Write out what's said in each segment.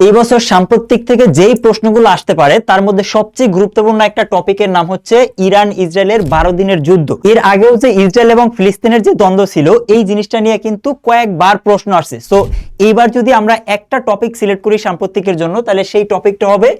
এই বছর সাম্প্রতিক থেকে যেই প্রশ্নগুলো আসতে পারে, তার মধ্যে সবচেয়ে গুরুত্বপূর্ণ একটা টপিকের নাম হচ্ছে ইরান ইসরায়েলের বারো দিনের যুদ্ধ। এর আগেও যে ইসরায়েল এবং ফিলিস্তিনের যে দ্বন্দ্ব ছিল, এই জিনিসটা নিয়ে কিন্তু কয়েকবার প্রশ্ন আসছে। সো এইবার যদি আমরা একটা টপিক সিলেক্ট করি সাম্প্রতিকের জন্য, তাহলে সেই টপিকটা হবে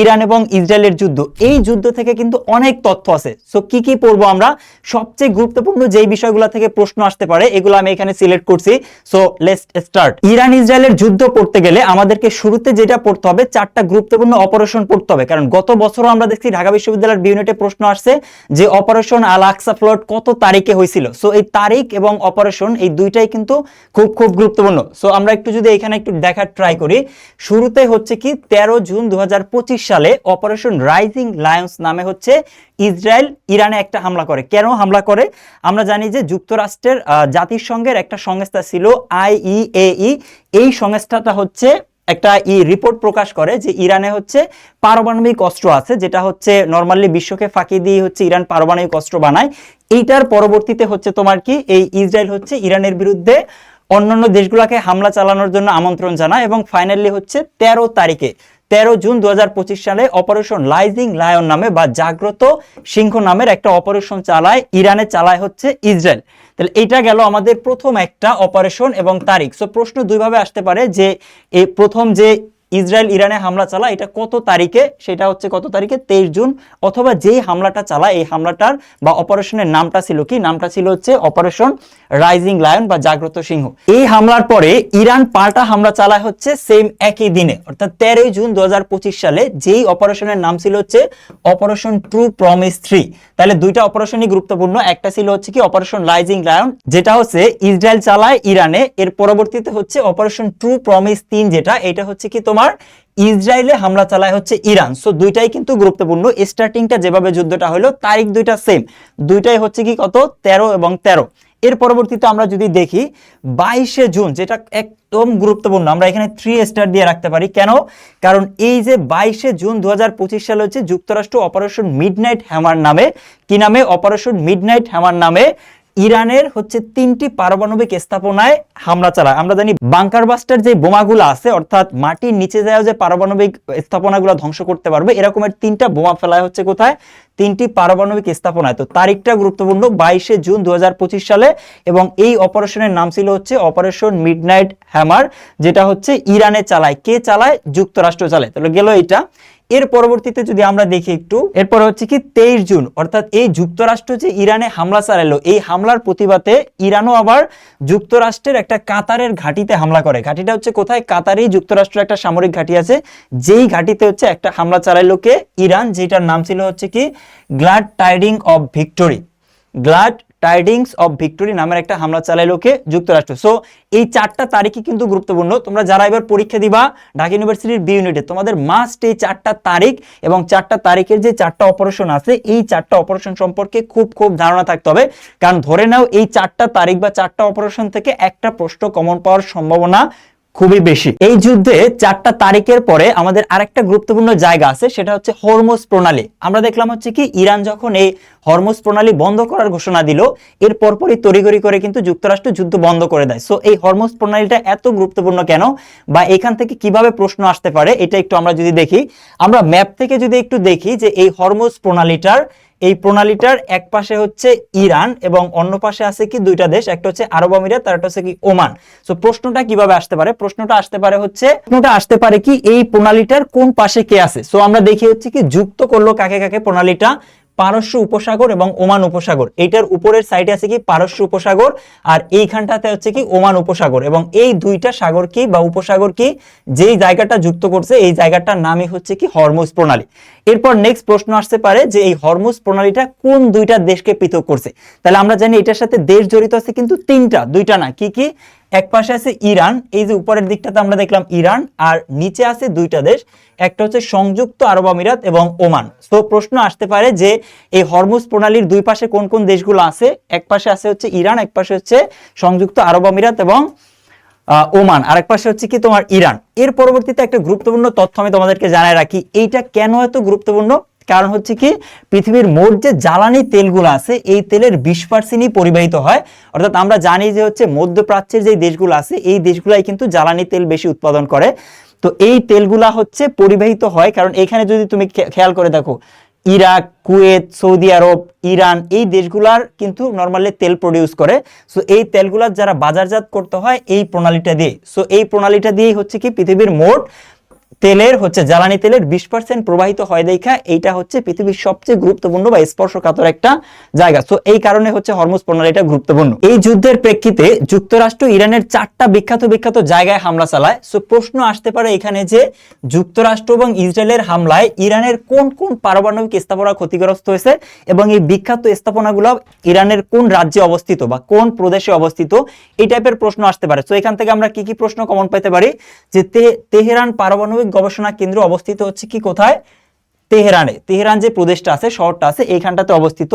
ইরান এবং ইসরায়েলের যুদ্ধ। এই যুদ্ধ থেকে কিন্তু অনেক তথ্য আছে। সো কি কি পড়ব আমরা? সবচেয়ে গুরুত্বপূর্ণ যেই বিষয়গুলো থেকে প্রশ্ন আসতে পারে, এগুলো আমি এখানে সিলেক্ট করছি। সো লেটস স্টার্ট ইরান, ইসরায়েলের যুদ্ধ পড়তে গেলে আমাদেরকে শুরুতে যেটা পড়তে হবে, চারটা গুরুত্বপূর্ণ অপারেশন পড়তে হবে। কারণ গত বছরও আমরা দেখছি ঢাকা বিশ্ববিদ্যালয়ের বি ইউনিটে প্রশ্ন আসছে যে অপারেশন আল আকসা ফ্লট কত তারিখে হয়েছিল। সো এই তারিখ এবং অপারেশন এই দুইটাই কিন্তু খুব খুব গুরুত্বপূর্ণ। সো আমরা একটু যদি এখানে একটু দেখার ট্রাই করি। শুরুতে হচ্ছে কি, তেরো জুন দু হাজার পঁচিশ সালে অপারেশন রাইজিং লায়ন্স নামে হচ্ছে ইসরায়েল ইরানে একটা হামলা করে। কেন হামলা করে? আমরা জানি যে যুক্তরাষ্ট্রের জাতিসংঘের একটা সংস্থা ছিল আইইএই এই সংস্থাটা হচ্ছে একটা ই রিপোর্ট প্রকাশ করে যে ইরানে হচ্ছে পারমাণবিক অস্ত্র আছে, যেটা হচ্ছে নর্মালি বিশ্বকে ফাঁকি দিয়ে হচ্ছে ইরান পারমাণবিক অস্ত্র বানায়। এইটার পরবর্তীতে হচ্ছে তোমার কি? এই ইসরায়েল হচ্ছে ইরানের বিরুদ্ধে অন্যান্য দেশগুলোকে হামলা চালানোর জন্য আমন্ত্রণ জানায় এবং ফাইনালি হচ্ছে তেরো তারিখে তেরো জুন দু হাজার পঁচিশ সালে অপারেশন লাইজিং লায়ন নামে বা জাগ্রত সিংহ নামের একটা অপারেশন চালায়, ইরানে চালায় হচ্ছে ইসরায়েল। তাহলে এটা গেল আমাদের প্রথম একটা অপারেশন এবং তারিখ। সো প্রশ্ন দুইভাবে আসতে পারে যে, এই প্রথম যে ইসরায়েল ইরানে হামলা চালায়, এটা কত তারিখে? সেটা হচ্ছে কত তারিখে? তেইশ জুন। অথবা যেই হামলাটা চালায়, এই হামলাটার বা অপারেশনের নামটা ছিল কি? নামটা ছিল হচ্ছে অপারেশন রাইজিং লায়ন বা জাগ্রত সিংহ। এই হামলার পরে ইরান পাল্টা হামলা চালায় হচ্ছে সেম একই দিনে, অর্থাৎ তেরোই জুন দু সালে যেই অপারেশনের নাম ছিল হচ্ছে অপারেশন ট্রু প্রমিস থ্রি। তাহলে দুইটা অপারেশনই গুরুত্বপূর্ণ, একটা ছিল হচ্ছে কি অপারেশন রাইজিং লায়ন, যেটা হচ্ছে ইসরায়েল চালায় ইরানে, এর পরবর্তীতে হচ্ছে অপারেশন ট্রু প্রমিস তিন যেটা এটা হচ্ছে কি তোমার ইসরায়েলে হামলা চালায় হচ্ছে ইরান। সো দুইটাই কিন্তু গুরুত্বপূর্ণ। স্টার্টিংটা যেভাবে যুদ্ধটা হলো, তারিখ দুইটা সেম দুইটাই হচ্ছে কি কত? তেরো এবং তেরো। এর পরবর্তীতে আমরা যদি দেখি, বাইশে জুন, যেটা একদম গুরুত্বপূর্ণ, আমরা এখানে থ্রি স্টার দিয়ে রাখতে পারি। কেন? কারণ এই যে বাইশে জুন দু হাজার পঁচিশ সালে হচ্ছে যুক্তরাষ্ট্র অপারেশন মিডনাইট হ্যামার নামে, কি নামে? অপারেশন মিডনাইট হ্যামার নামে ইরানের হচ্ছে তিনটি পারমাণবিক স্থাপনায় হামলা চালায়। আমরা জানি বাংকার বাস্টার যে বোমাগুলো আছে, অর্থাৎ মাটির নিচে যায় যে পারমাণবিক স্থাপনাগুলো ধ্বংস করতে পারবে, এরকমের তিনটা বোমা ফেলায় হচ্ছে কোথায়? তিনটি পারমাণবিক স্থাপনায়। তো তারিখটা গুরুত্বপূর্ণ, বাইশে জুন দু হাজার পঁচিশ সালে এবং এই অপারেশনের নাম ছিল হচ্ছে অপারেশন মিডনাইট হ্যামার, যেটা হচ্ছে ইরানে চালায়। কে চালায়? যুক্তরাষ্ট্র চালায়। তাহলে গেল এটা এর পরবর্তীতে যদি আমরা দেখি একটু, এরপর হচ্ছে কি তেইশ জুন, অর্থাৎ এই যুক্তরাষ্ট্র যে ইরানে হামলা চালালো, এই হামলার প্রতিবাদে ইরানও আবার যুক্তরাষ্ট্রের একটা কাতারের ঘাঁটিতে হামলা করে। ঘাঁটিটা হচ্ছে কোথায়? কাতারেই যুক্তরাষ্ট্রের একটা সামরিক ঘাঁটি আছে। যেই ঘাঁটিতে হচ্ছে একটা হামলা চালাইলো কে? ইরান, যেটার নাম ছিল হচ্ছে কি glad tiding of victory. Glad tidings of victory নামের একটা হামলা চালাইলো কে? যুক্তরাষ্ট্র। সো এই চারটা তারিখই কিন্তু গুরুত্বপূর্ণ। তোমরা যারা এবার পরীক্ষা দিবা, ঢাকা ইউনিভার্সিটির বি ইউনিটে তোমাদের মাস্ট এই চারটা তারিখ এবং চারটা তারিখের যে চারটা অপারেশন আছে, এই চারটা অপারেশন সম্পর্কে খুব খুব ধারণা থাকতে হবে। কারণ ধরে নাও, এই চারটা তারিখ বা চারটা অপারেশন থেকে একটা প্রশ্ন কমন পাওয়ার সম্ভাবনা খুবই বেশি। এই যুদ্ধে চারটা তারিখের পরে আমাদের আরেকটা গুরুত্বপূর্ণ জায়গা আছে, সেটা হচ্ছে হরমোজ প্রণালী। আমরা দেখলাম হচ্ছে কি, ইরান যখন এই হরমোজ প্রণালী বন্ধ করার ঘোষণা দিল, এর পরপরই তড়িঘড়ি করে কিন্তু যুক্তরাষ্ট্র যুদ্ধ বন্ধ করে দেয়। সো এই হরমোজ প্রণালীটা এত গুরুত্বপূর্ণ কেন? বা এখান থেকে কীভাবে প্রশ্ন আসতে পারে? এটা একটু আমরা যদি দেখি, আমরা ম্যাপ থেকে যদি একটু দেখি যে এই হরমোজ প্রণালীটার এই প্রণালীটার এক পাশে হচ্ছে ইরান এবং অন্য পাশে আছে কি দুইটা দেশ, একটা হচ্ছে আরব আমিরাত আর একটা হচ্ছে কি ওমান। সো প্রশ্নটা কীভাবে আসতে পারে? প্রশ্নটা আসতে পারে হচ্ছে, প্রশ্নটা আসতে পারে কি এই প্রণালীটার কোন পাশে কে আছে? সো আমরা দেখি হচ্ছে কি যুক্ত করল কাকে কাকে প্রণালীটা? পারস্য উপসাগর এবং ওমান উপসাগর। এইটার উপরের সাইডে আছে কি? পারস্য উপসাগর আর এইখানটাতে হচ্ছে কি? ওমান উপসাগর। এবং এই দুইটা সাগর কি বা উপসাগর কি? যেই জায়গাটা যুক্ত করছে, এই জায়গাটার নামই হচ্ছে কি? হরমুজ প্রণালী। এরপর নেক্সট প্রশ্ন আসতে পারে যে এই হরমুজ প্রণালীটা কোন দুইটা দেশকে পৃথক করছে? তাহলে আমরা জানি এটার সাথে দেশ জড়িত আছে কিন্তু তিনটা, দুইটা না। কি কি? এক পাশে আছে ইরান, এই যে উপরের দিকটাতে আমরা দেখলাম ইরান, আর নিচে আছে দুইটা দেশ, একটা হচ্ছে সংযুক্ত আরব আমিরাত এবং ওমান। তো প্রশ্ন আসতে পারে যে এই হরমুজ প্রণালীর দুই পাশে কোন কোন দেশগুলো আছে? এক পাশে আছে হচ্ছে ইরান, এক পাশে হচ্ছে সংযুক্ত আরব আমিরাত এবং ওমান। আরেক পাশে হচ্ছে কি তোমার ইরান। এর পরবর্তীতে একটা গুরুত্বপূর্ণ তথ্য আমি তোমাদেরকে জানায় রাখি, এইটা কেন এত গুরুত্বপূর্ণ? কারণ হচ্ছে কি, পৃথিবীর মোট যে জ্বালানি তেলগুলো আছে, এই তেলের বিশ পার্সেন্টই পরিবাহিত হয়। অর্থাৎ আমরা জানি যে হচ্ছে মধ্যপ্রাচ্যের যে দেশগুলো আছে, এই দেশগুলাই কিন্তু জ্বালানি তেল বেশি উৎপাদন করে। তো এই তেলগুলা হচ্ছে পরিবাহিত হয়, কারণ এখানে যদি তুমি খেয়াল করে দেখো, Iraq, Kuwait, Saudi Arab, Iran, এই দেশগুলার কিন্তু নর্মালি তেল প্রডিউস করে। সো এই তেলগুলার যারা বাজারজাত করতে হয়, এই প্রণালীটা দিয়ে। সো এই প্রণালীটা দিয়েই হচ্ছে কি, পৃথিবীর মোট তেলের হচ্ছে, জ্বালানি তেলের বিশ পার্সেন্ট প্রবাহিত হয় দেখা, এইটা হচ্ছে পৃথিবীর সবচেয়ে গুরুত্বপূর্ণ বা স্পর্শকাতর একটা জায়গা। সো এই কারণে হচ্ছে হরমুজ প্রণালীটা গুরুত্বপূর্ণ। এই যুদ্ধের প্রেক্ষিতে যুক্তরাষ্ট্র ইরানের চারটা বিখ্যাত বিখ্যাত জায়গায় হামলা চালায়। সো প্রশ্ন আসতে পারে এখানে যে যুক্তরাষ্ট্র এবং ইসরায়েলের হামলায় ইরানের কোন কোন পারমাণবিক স্থাপনা ক্ষতিগ্রস্ত হয়েছে এবং এই বিখ্যাত স্থাপনাগুলো ইরানের কোন রাজ্যে অবস্থিত বা কোন প্রদেশে অবস্থিত, এই টাইপের প্রশ্ন আসতে পারে। তো এখান থেকে আমরা কি কি প্রশ্ন কমন পেতে পারি? যে তে- তেহরান পারমাণবিক গবেষণা কেন্দ্র অবস্থিত হচ্ছে কি কোথায়? তেহরানে। তেহরান যে প্রদেশটা আছে, শহরটা আছে, এইখানটাতে অবস্থিত।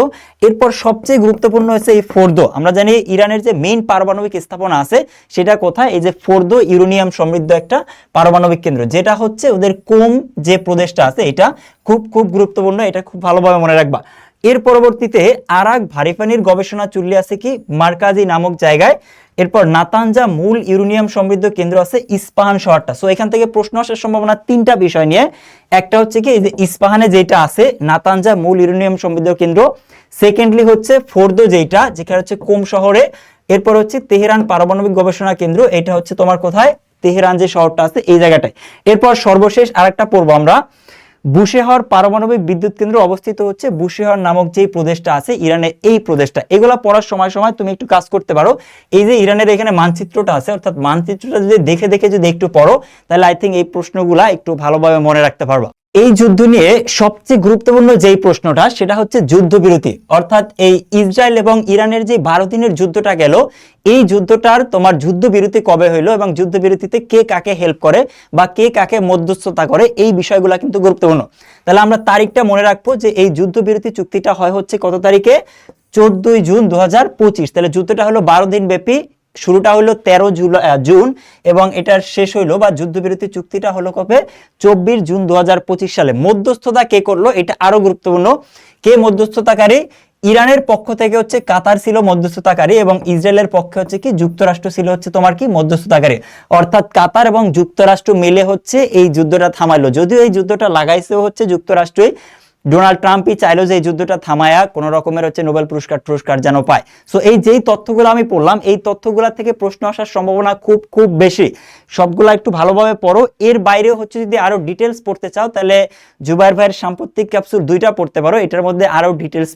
এরপর সবচেয়ে গুরুত্বপূর্ণ হচ্ছে এই ফোর্দো। আমরা জানি ইরানের যে মেইন পারমাণবিক স্থাপনা আছে, সেটা কোথায়? এই যে ফোর্দো ইউরেনিয়াম সমৃদ্ধ একটা পারমাণবিক কেন্দ্র, যেটা হচ্ছে ওদের কোম যে প্রদেশটা আছে, এটা খুব খুব গুরুত্বপূর্ণ, এটা খুব ভালোভাবে মনে রাখবা। এর পরবর্তীতে আরাক ভারী পানির গবেষণা চুল্লি আছে কি? মার্কাজি নামক জায়গায়। এরপর নাতানজা মূল ইউরেনিয়াম সমৃদ্ধ কেন্দ্র আছে ইস্পাহান শহরটা। সো এখান থেকে প্রশ্ন আসার সম্ভাবনা তিনটা বিষয় নিয়ে। একটা হচ্ছে কি ইস্পাহানে যেটা আছে, নাতানজা মূল ইউরেনিয়াম সমৃদ্ধ কেন্দ্র। সেকেন্ডলি হচ্ছে ফোর্দো যেটা, যেখানে হচ্ছে কোম শহরে। এরপর হচ্ছে তেহরান পারমাণবিক গবেষণা কেন্দ্র, এটা হচ্ছে তোমার কোথায়? তেহরান যে শহরটা আছে, এই জায়গাটায়। এরপর সর্বশেষ আরেকটা পড়ব আমরা। বুশেহর পারমাণবিক বিদ্যুৎ কেন্দ্র অবস্থিত হচ্ছে বুশেহর নামক যে প্রদেশটা আছে ইরানের এই প্রদেশটা। এগুলো পড়ার সময় সময় তুমি একটু কাজ করতে পারো। এই যে ইরানের এখানে মানচিত্রটা আছে, অর্থাৎ মানচিত্রটা যদি দেখে দেখে যদি একটু পড়ো, তাহলে আই থিঙ্ক এই প্রশ্নগুলা একটু ভালোভাবে মনে রাখতে পারবা। এই যুদ্ধ নিয়ে সবচেয়ে গুরুত্বপূর্ণ যেই প্রশ্নটা, সেটা হচ্ছে যুদ্ধবিরতি। অর্থাৎ এই ইসরায়েল এবং ইরানের যে বারো দিনের যুদ্ধটা গেল, এই যুদ্ধটার তোমার যুদ্ধবিরতি কবে হইল এবং যুদ্ধবিরতিতে কে কাকে হেল্প করে বা কে কাকে মধ্যস্থতা করে, এই বিষয়গুলো কিন্তু গুরুত্বপূর্ণ। তাহলে আমরা তারিখটা মনে রাখব যে এই যুদ্ধবিরতি চুক্তিটা হয় হচ্ছে কত তারিখে? চোদ্দই জুন দু হাজার পঁচিশ। তাহলে যুদ্ধটা হলো বারো দিন ব্যাপী শুরুটা হলো তেরো জুলাই জুন, এবং এটার শেষ হইল বা যুদ্ধবিরতি চুক্তিটা হলো কবে? চব্বিশ জুন দুই হাজার পঁচিশ সালে। মধ্যস্থতা কে করল? এটা আরও গুরুত্বপূর্ণ। কে মধ্যস্থতাকারী? ইরানের পক্ষ থেকে হচ্ছে কাতার ছিল মধ্যস্থতাকারী এবং ইসরায়েলের পক্ষে হচ্ছে কি? যুক্তরাষ্ট্র ছিল হচ্ছে তোমার কি? মধ্যস্থতাকারী। অর্থাৎ কাতার এবং যুক্তরাষ্ট্র মিলে হচ্ছে এই যুদ্ধটা থামাইলো। যদিও এই যুদ্ধটা লাগাইছে হচ্ছে যুক্তরাষ্ট্রই ডোনাল্ড ট্রাম্পই চাইলো যে এই যুদ্ধটা থামায়া কোন রকমের হচ্ছে নোবেল পুরস্কার পুরস্কার যেন পায়। সো এই যেই তথ্যগুলো আমি পড়লাম, এই তথ্যগুলা থেকে প্রশ্ন আসার সম্ভাবনা খুব খুব বেশি। সবগুলা একটু ভালোভাবে পড়ো। এর বাইরে হচ্ছে যদি আরও ডিটেলস পড়তে চাও, তাহলে জুবাইর ভাইয়ের সাম্প্রতিক ক্যাপসুল দুইটা পড়তে পারো। এটার মধ্যে আরও ডিটেলস